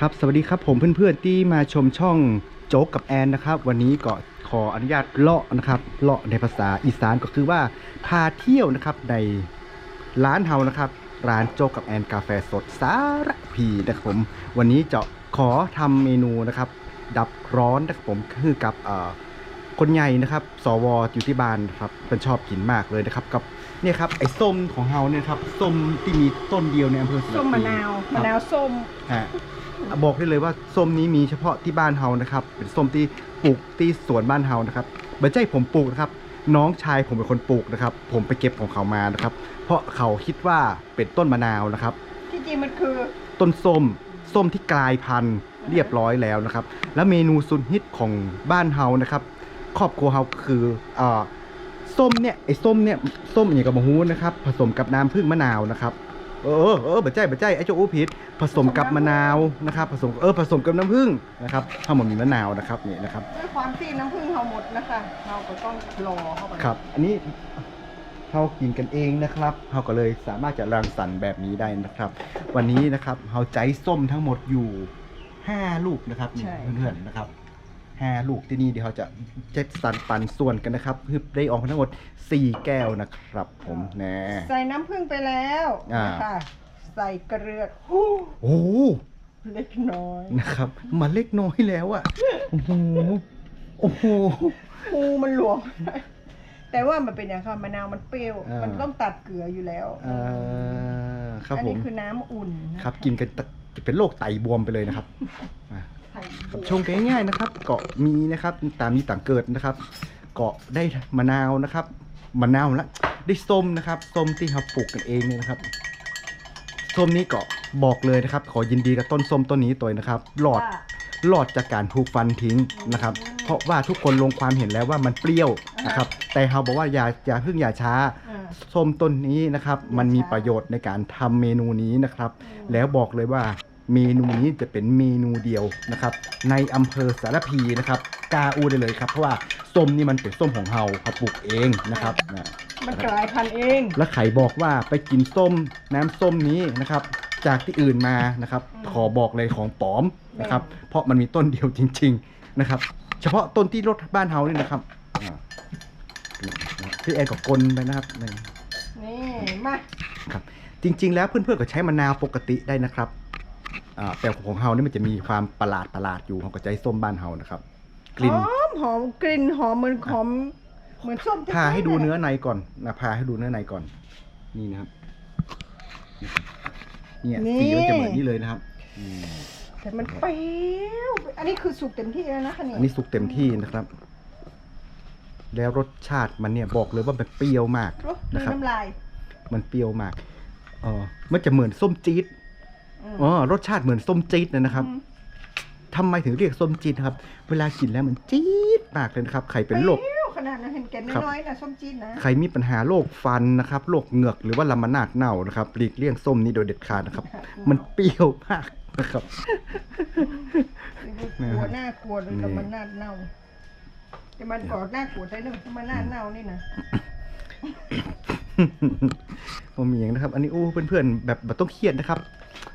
ครับสวัสดีครับผมเพื่อนๆที่มาชมช่องโจ๊กกับแอนนะครับ วันนี้ก็ขออนุญาตเลาะนะครับเลาะในภาษาอีสานก็คือว่าพาเที่ยวนะครับในร้านเฮานะครับ ร้านโจ๊กกับแอนกาแฟสดสารพีนะครับผม วันนี้จะขอทำเมนูนะครับ ดับร้อนนะครับผมคือกับเอ่อคนใหญ่นะครับ สวอยู่ที่บ้านนะครับเป็นชอบกินมากเลยนะครับ กับเนี่ยครับไอ้ส้มของเฮาเนี่ยครับส้มที่มีต้นเดียวในอำเภอสระพีส้มมะนาวครัมะบนาวส้มฮะ บอกได้เลยว่าส้มนี้มีเฉพาะที่บ้านเฮานะครับ เป็นส้มที่ปลูกที่สวนบ้านเฮานะครับไม่ใช่ผมปลูกนะครับ น้องชายผมเป็นคนปลูกนะครับ ผมไปเก็บของเขามานะครับ เพราะเขาคิดว่าเป็นต้นมะนาวนะครับ ที่จริงมันคือ ต้นส้ม ส้มที่กลายพันธุ์เรียบร้อยแล้วนะครับ แล้วเมนูสุดฮิตของบ้านเฮานะครับ ครอบครัวเฮาคือเอ่อส้มเนี่ยไอ้ส้มเนี่ยส้มอย่างกับมะฮูนะครับ ผสมกับน้ำผึ้งมะนาวนะครับ เออเออบัจใจบัจใจไอ้เจ้าอู้ผิด ผสมกับมะนาวนะครับ ผสมเออผสมกับน้ำผึ้งนะครับถ้ามันมีมะนาวนะครับนี่นะครับด้วยความที่น้ำผึ้งเราหมดนะคะเราก็ต้องรอเข้าไปครับ อันนี้เรากินกันเองนะครับเราก็เลยสามารถจะรังสรรค์แบบนี้ได้นะครับ วันนี้นะครับเราใจส้มทั้งหมดอยู่ 5 ลูกนะครับนี่เพื่อนๆนะครับ ห้าลูกที่นี่เดี๋ยวเราจะเจ็ดสันปันส่วนกันนะครับเพื่อได้ออกมาทั้งหมด 4 แก้วนะครับ ผมแน่ใส่น้ำผึ้งไปแล้วอ่านะคะใส่เกลือฮู้โอ้โหเล็กน้อยนะครับ มาเล็กน้อยแล้วอะโอ้โหโอ้โหฮูมันหลวม แต่ว่ามันเป็นอย่างค่ะมะนาวมันเปรี้ยว อ่ามั มันต้องตัดเกลืออยู่แล้วอ่าครับอันผนี้มคือน้ำอุ่นนะะครับกินกันตะเป็นโรคไตบวมไปเลยนะครับอะไข่ ครับชงกันง่ายๆนะครับ เกาะมีนะครับตามนี้ต่างเกิดนะครับ เกาะได้มะนาวนะครับมะนาวละได้ส้มนะครับส้มที่เราปลูกกันเองเนี่ยนะครับส้มนี้เกาะบอกเลยนะครับ ขอยินดีกับต้นส้มต้นนี้ตัวนะครับหลอดว่าหลอดจากการถูกฟันทิ้งนะครับอืมเพราะว่าทุกคนลงความเห็นแล้วว่ามันเปรี้ยวนะครับ แต่เราบอกว่าอย่าอย่าเพิ่งอย่าช้าอ่าส้มต้นนี้นะครับอย่ามันมีช้าประโยชน์ในการทำเมนูนี้นะครับอืมแล้วบอกเลยว่า เมนูนี้จะเป็นเมนูเดียวนะครับ ในอำเภอสารพีนะครับกล้าอูได้เลยครับ เพราะว่าส้มนี่มันเป็นส้มของเฮาเขาปลูกเองนะครับนะมันกลายพันธุ์เอง และไข่บอกว่าไปกินส้มน้ำส้มนี้นะครับ จากที่อื่นมานะครับ ขอบอกเลยของปลอมนะครับ เพราะมันมีต้นเดียวจริง ๆนะครับ เฉพาะต้นที่รถบ้านเฮานี่นะครับอ่าพี่แอนก็กลนไปนะครับนี่นี่มาครับ จริง ๆ แล้วเพื่อนๆก็ใช้มะนาวปกติได้นะครับ อ่าแต่ของเฮานี่มันจะมีความประหลาดประหลาดอยู่ของก็ใจส้มบ้านเฮานะครับ กลิ่น หอมหอมกลิ่นหอมเหมือนหอมเหมือนส้มพาให้ดูเนื้อในก่อนนะพาให้ดูเนื้อในก่อน นี่นะครับเนี่ยสีมันจะเหมือนนี่เลยนะครับอืมแต่มันเปรี้ยวอันนี้คือสุกเต็มที่แล้วนะคะเนี่ยอันนี้สุกเต็มที่นะครับ แล้วรสชาติมันเนี่ยบอกเลยว่ามันเปรี้ยวมากโอ้ดูนะครับ น้ำลาย มันเปรี้ยวมากเออมันจะเหมือนส้มจี๊ดม อ๋อรสชาติเหมือนส้มจี๊ดเลยนะครับอืมทำไมถึงเรียกส้มจีนครับ เวลากินแล้วมันจี๊ดมากเลยนะครับใครเป็นโรคเปรี้ยวขนาดนั้นเห็นแก่ครับน้อยๆนะส้มจีนนะใครมีปัญหาโรคฟันนะครับโรคเหงือกหรือว่าลำมานาดเน่านะครับหลีกเลี่ยงส้มนี้โดยเด็ดขาดนะครับ มันเปรี้ยวมากนะครับกลัวหน้ากลัวเลยนี่แต่มันน่าเน่าแต่มันก่อหน้ากลัวได้นึงมันน่าเน่านี่นะผมมีอย่างนะครับ อันนี้โอ้เพื่อนๆแบบแบบต้องเครียดนะครับ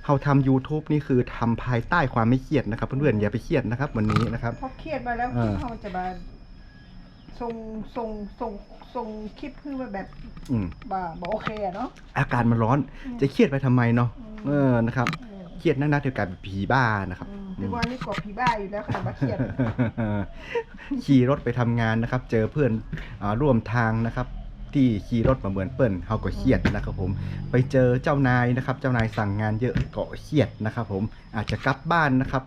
เราทำ YouTube นี่คือทำภายใต้ความไม่เครียดนะครับ เพื่อนๆอย่าไปเครียดนะครับ วันนี้นะครับ พอเครียดมาแล้วอ่าเขาจะมาส่งส่งส่งส่งคลิปเพื่อว่าแบบอืมบ่าบอกโอเคอะเนาะ อาการมันร้อนอืม จะเครียดไปทำไมเนาะอืมเออนะครับอืมเครียดนักๆเดียวกันเป็นผีบ้านะครับ อืมอืทุกมวันนี้กดผีบ้าอยู่แล้วค่ะมาเครียด ขี่รถไปทำงานนะครับ เจอเพื่อนอาร่วมทางนะครับ ที่ขี่รถมาเหมือนเปิ้ลเขาก็เครียดนะครับผมไปเจอเจ้านายนะครับ เจ้านายสั่งงานเยอะก็เครียดนะครับผมอาจจะกลับบ้านนะครับ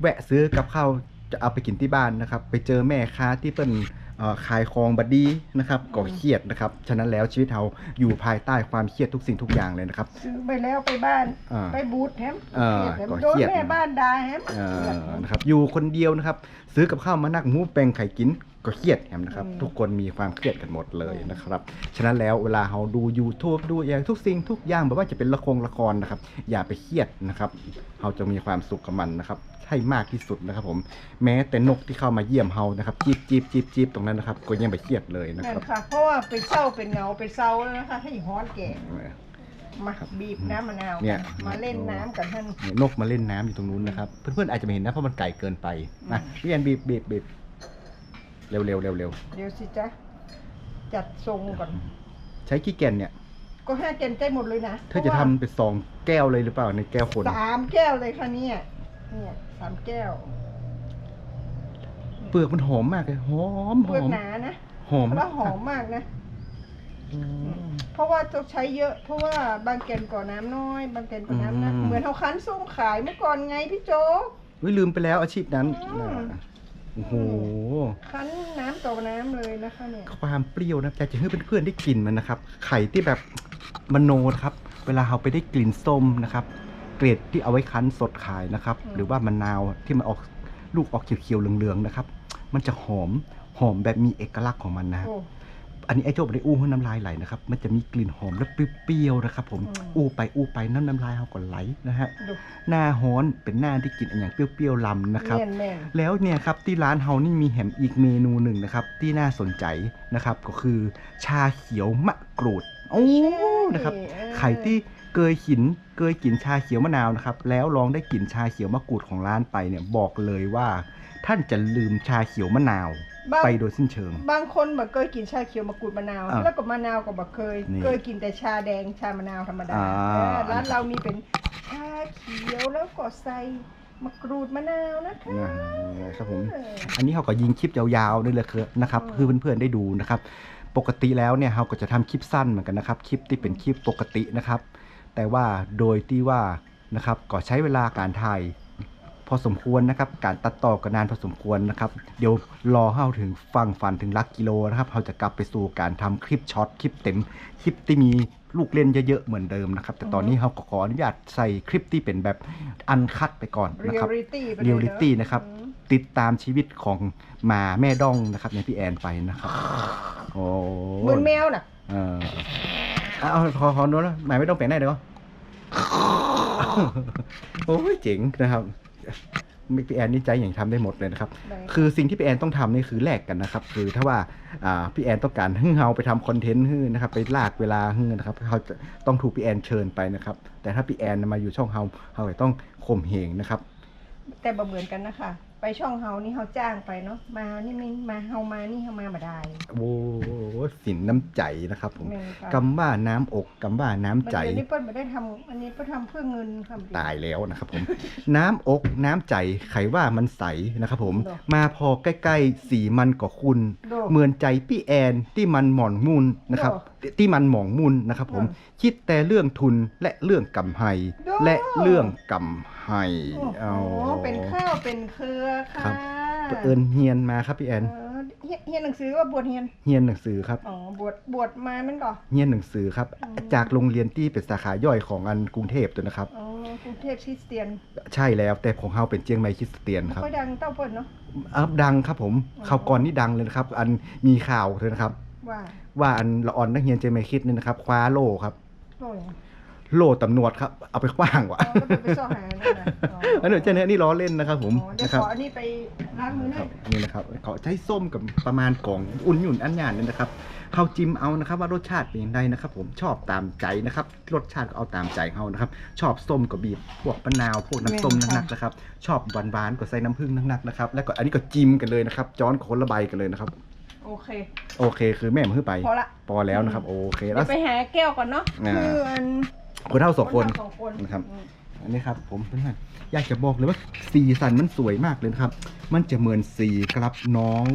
แวะซื้อกับข้าวจะเอาไปกินที่บ้านนะครับ ไปเจอแม่ค้าที่เปิ้ลเอ่อขายของบัดดีนะครับก็เครียดนะครับ ฉะนั้นแล้วชีวิตเราอยู่ภายใต้ความเครียดทุกสิ่งทุกอย่างเลยนะครับ ซื้อไปแล้วไปบ้านอ่าไปบูธแฮมเออเครียดแฮมก็โดนเครียดแม่บ้านด่าแฮมเอ่อนะครับ อยู่คนเดียวนะครับ ซื้อกับข้าวมานักหมูแปงไข่กิน ก็เครียดแถมนะครับ ทุกคนมีความเครียดกันหมดเลยนะครับ ฉะนั้นแล้วเวลาเราดู YouTube ดูอย่างทุกสิ่งทุกอย่างแบบว่าจะเป็นละครละครนะครับ อย่าไปเครียดนะครับเราจะมีความสุขกับมันนะครับใช่มากที่สุดนะครับ ผมแม้แต่นกที่เข้ามาเยี่ยมเรานะครับจีบจีบจีบจีบตรงนั้นนะครับ ก็ยังไปเครียดเลยนะนั่คนรับ ค่ะ เพราะว่าเป็นเศร้าเป็นเหงาเป็นเศร้าแล้วนะคะให้ฮ้อนแก่มาครับบีบน้ำมะนาวเนี่ย มาเล่นน้ำกันท่าน เนี่ยนกมาเล่นน้ำอยู่ตรงนู้นนะครับ เพื่อนๆอาจจะไม่เห็นนะเพราะมันไกลเกินไปนะอืมพี่แอนบีบบีบบีบ เร็วเร็วเร็วเร็วเดี๋ยวสิจ๊ะจัดทรงก่อน ใช้ขี้แกนเนี่ย ก็ห้าเกนใจหมดเลยนะเธอจะทำเป็นสองแก้วเลยหรือเปล่าในแก้วคนสามแก้วเลยค่ะเนี่ยเนี่ยสามแก้ว เปลือกมันหอมมากเลยหอมหเปลืออกมหนานะหอมแล้วหอมมากนะ อืม เพราะว่าต้องใช้เยอะ เพราะว่าบางแกนก่อน้ำน้อย บางแกนก่อน้ำหนักอืม เหมือนเขาคั้นส้มขายเมื่อก่อนไงพี่โจ๊กเฮ้ยลืมไปแล้วอาชีพนั้นอืมอ่า โอ้โห คั้นน้ำต่อน้ำเลยนะคะเนี่ย ความเปรี้ยวนะอยากจะให้เพื่อนๆได้กลิ่นมันนะครับ ไข่ที่แบบมโนนะครับ เวลาเราไปได้กลิ่นส้มนะครับ เกรดที่เอาไว้คั้นสดขายนะครับอืมหรือว่ามะนาวที่มันออกลูกออกเขียวๆเหลืองๆนะครับ มันจะหอมหอมแบบมีเอกลักษณ์ของมันนะฮะโอ้ อันนี้ไอ้โจ้ไม่ได้อู้ให้น้ำลายไหลนะครับ มันจะมีกลิ่นหอมและเปรี้ยวๆนะครับ ผมอืมอู้ไปอู้ไปน้ำน้ำลายเขาก็ไหลนะฮะดูหน้าฮ้อนเป็นหน้าที่กินอย่างเปรี้ยวๆลำนะครับแม่นแม่นแล้วเนี่ยครับที่ร้านเฮานี่มีแหมอีกเมนูหนึ่งนะครับ ที่น่าสนใจนะครับ ก็คือ ชาเขียวมะกรูด โอ้นะครับเออใครที่เกยหินเกยกินชาเขียวมะนาวนะครับ แล้วลองได้กลิ่นชาเขียวมะกรูดของร้านไปเนี่ยบอกเลยว่า ท่านจะลืมชาเขียวมะนาว บางไปโดยสิ้นเชิง บางคนแบบเคยกินชาเขียวมะกรูดมะนาว อะแล้วก็มะนาวก็บอกเคย นี่เคยกินแต่ชาแดงชามะนาวธรรมดาอ่า เออร้านเรามีเป็นชาเขียวแล้วก็ใส่มะกรูดมะนาวนะคะนะครับผม เออ อันนี้เขาก็ยิงคลิปยาวๆด้วยเลยคือนะครับ อืม คือเพื่อนๆได้ดูนะครับ ปกติแล้วเนี่ยเราก็จะทำคลิปสั้นเหมือนกันนะครับ คลิปที่เป็นคลิปปกตินะครับ แต่ว่าโดยที่ว่านะครับก็ใช้เวลาการถ่ายพ อสมควรนะครับ การตัดต่อก็นานพอสมควรนะครับ เดี๋ยวรอเข้าถึงฟังฟันถึงหลักกิโลนะครับเราจะกลับไปสู่การทำคลิปช็อตคลิปเต็มคลิปที่มีลูกเล่นเยอะๆเหมือนเดิมนะครับ แต่ตอนนี้เราก็ขออนุญาตใส่คลิปที่เป็นแบบอันคัดไปก่อนเรีนะยครับลิตี้ไปเลยเรียลลิตี้เอนะครับอืมติดตามชีวิตของหมาแม่ด้องนะครับอย่างพี่แอนไปนะครับโอ้เหมือนแมวน่ะเออเอาเอาขอขอโน้นนะหมาไม่ต้องแปลงได้เดี๋ยวโอ้ยเจ๋งนะครับ พี่แอนนี่ใจอย่างทำได้หมดเลยนะครับได้คือสิ่งที่พี่แอนต้องทำนี่คือแลกกันนะครับ คือถ้าว่าอ่าพี่แอนต้องการให้เฮาไปทำคอนเทนต์ให้นะครับ ไปลากเวลาให้นะครับเขาจะต้องถูกพี่แอนเชิญไปนะครับ แต่ถ้าพี่แอนมาอยู่ช่องเฮาเฮาจะต้องข่มเหงนะครับ แต่บ่เหมือนกันนะคะ ไปช่องเฮานี่เฮาจ้างไปเนาะมานี่ไม่มาเฮามานี่เฮามาบ่ได้ โอ้สินน้ำใจนะครับผมแม่นค่ะ กำว่าน้ำอกกำว่าน้ำใจเดี๋ยวนี้เปิ้ลไม่ได้ทำอันนี้เปิ้ลทำเพื่อเงินค่ะ ตายแล้วนะครับผม น้ำอกน้ำใจไขว่ามันใสนะครับผมหรอมาพอใกล้ๆสีมันก็คุณ โด เหมือนใจพี่แอนที่มันหมองมุนนะครับหรที่มันหมองมุนนะครับผมอ่คิดแต่เรื่องทุนและเรื่องกำไฮโด และเรื่องกำไฮ โอ้เอา โหเป็นข้าวเป็นเครือค่ะครับ เอิญเฮียนมาครับพี่แอน เออเฮียเฮียนหนังสือว่าบวชเฮียน เฮียนหนังสือครับ อ๋อ บวชบวชมามันก่อเฮียนหนังสือครับ อืม จากโรงเรียนที่เป็นสาขาย่อยของอันกรุงเทพตัวนะครับ อ๋อกรุงเทพคริสเตียนใช่แล้วแต่ของเฮาเป็นเจียงใหม่คริสเตียนครับค่อยดังเต้าเปิ้ลเนาะ อัพดังครับผมอ๋อ ข่าวก่อนนี่ดังเลยนะครับ อันมีข่าวเลยนะครับ ว่าว่าอันละออนนักเรียนเจียงใหม่คริสนี่นะครับคว้าโล่ครับ โอ้ย โล่ตำรวจครับ เอาไปขว้างวะอ๋อก็ไปซ่อหานั่นนะอันนี้เจ้าเนี่ยนี่ล้อเล่นนะครับ ผมอ๋อเดี๋ยวนะครับขออันนี้ไปล้างมือหคน่รัอบย นี่นะครับขอใช้ส้มกับประมาณกล่องอุ่นหยุ่นอันหยานเนี่ยนะครับเข้าจิ้มเอานะครับ ว่ารสชาติเป็นยังไงนะครับ ผมชอบตามใจนะครับ รสชาติก็เอาตามใจเขานะครับ ชอบส้มก็บีบพวกมะนาวพวกน้ำส้มนักๆนะครับชอบหวานๆก็ใส่น้ำผึ้งนักๆนะครับแล้วก็อันนี้ก็จิ้มกันเลยนะครับจ้อนคนละใบกันเลยนะครับ โอเค โอเคคือแม่มาขึ้นไปพอละ พอแล้วนะครับ โอเคเดี๋แล้ยวว ไปหาแก้วก่อนเนาะอ่า คืออัน คนเท่าสองคนเราสองคนนะครับอืมอันนี้ครับผมเพื่อนๆอยากจะบอกเลยว่าสีสันมันสวยมากเลยนะครับ มันจะเหมือนสีกรับน้อง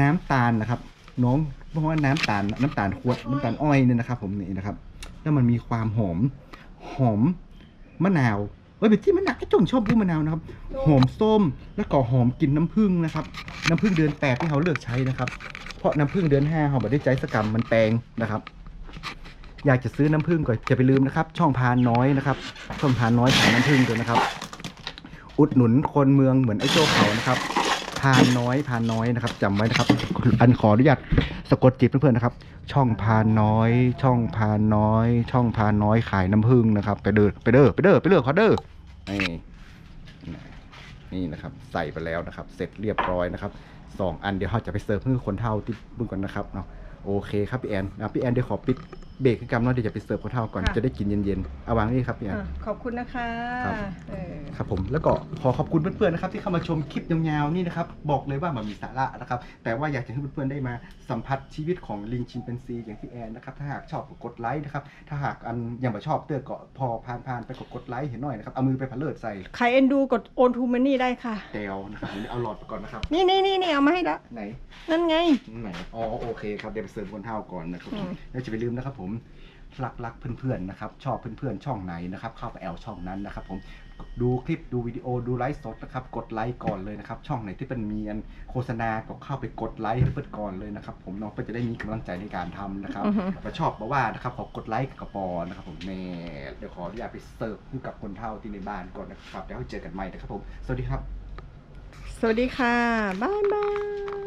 น้ำตาลนะครับ น้องเพราะว่าน้ำตาลน้ำตาลขวดน้ำตาลอ้อยเนี่ยนะครับ ผมนี่นะครับ แล้วมันมีความหอมหอมมะนาวเอ้ยเป็นที่มะนาวไอ้จงชอบพูดมะนาวนะครับ หอมส้มแล้วก็หอมกลินน้ำผึ้งนะครับ น้ำผึ้งเดือนแปดที่เขาเลือกใช้นะครับ เพราะน้ำผึ้งเดือนห้าเขาบอกได้ใจสกรรมมันแปลงนะครับ อยากจะซื้อน้ำผึ้งก็จะไปลืมนะครับ ช่องพานน้อยนะครับ ช่องพานน้อยขายน้ำผึ้งด้วยนะครับ อุดหนุนคนเมืองเหมือนไอ้โจ้เขานะครับพานน้อยพานน้อยนะครับจำไว้นะครับ อันขออนุญาตสะกดจิตเพื่อนๆนะครับ ช่องพานน้อย ช่องพานน้อย ช่องพานน้อยขายน้ำผึ้งนะครับ ไปเด้อไปเด้อไปเด้อไปเด้อขอเด้อนี่นี่นะครับ ใส่ไปแล้วนะครับ เสร็จเรียบร้อยนะครับสองอันเดี๋ยวเราจะไปเสิร์ฟให้คนเท่าที่บึ้งก่อนนะครับเนาะโอเคครับพี่แอนอะพี่แอนเดี๋ยวขอปิดเบรกให้กรรมเนาะเดี๋ยวจะไปเสิร์ฟข้าวเท่าก่อนค่ะ จะได้กินเย็นๆเอาวางนี่ครับพี่แอนอะขอบคุณนะคะครับ เออ ครับผมแล้วก็ขอขอบคุณเพื่อนๆนะครับที่เข้ามาชมคลิปยาวๆนี่นะครับบอกเลยว่ามันมีสาระนะครับ แต่ว่าอยากจะให้เพื่อนๆได้มาสัมผัสชีวิตของลิงชิมแปนซีอย่างพี่แอนนะครับ ถ้าหากชอบก็กดไลค์นะครับ ถ้าหากอันยังไม่ชอบเตือนก็พอผ่านๆไปกดกดไลค์เห็นหน่อยนะครับ เอามือไปพันเลิศใส่ใครเอ็นดูกดโอนทูมันนี่ได้ค่ะ แตวนะครับผมเอาหลอดไปก่อนนะครับ นี่นี่นี่นี่เอามาให้ละ ไหนนั่นไง ไหนอ๋อโอเคครับเดี๋ยวไปเสิร์ฟคนเท่าก่อนนะครับอืม แล้วจะไปลืมนะครับผมรักรักๆเพื่อนๆนะครับชอบเพื่อนๆช่องไหนนะครับเข้าไปแอลช่องนั้นนะครับ ผมดูคลิปดูวิดีโอดูไลฟ์สดนะครับกดไลค์ก่อนเลยนะครับช่องไหนที่เป็นมีอันโฆษณาก็เข้าไปกดไลค์ให้เพื่อนก่อนเลยนะครับ ผมน้องก็จะได้มีกำลังใจในการทำนะครับอือฮึถ้าชอบมาว่านะครับขอกดไลค์กับกระปอนะครับผมแน่เดี๋ยวขออนุญาตไปเสิร์ฟให้กับคนเท่าที่ในบ้านก่อนนะครับเดี๋ยวให้เจอกันใหม่นะครับผมสวัสดีครับ สวัสดีค่ะบ๊ายบาย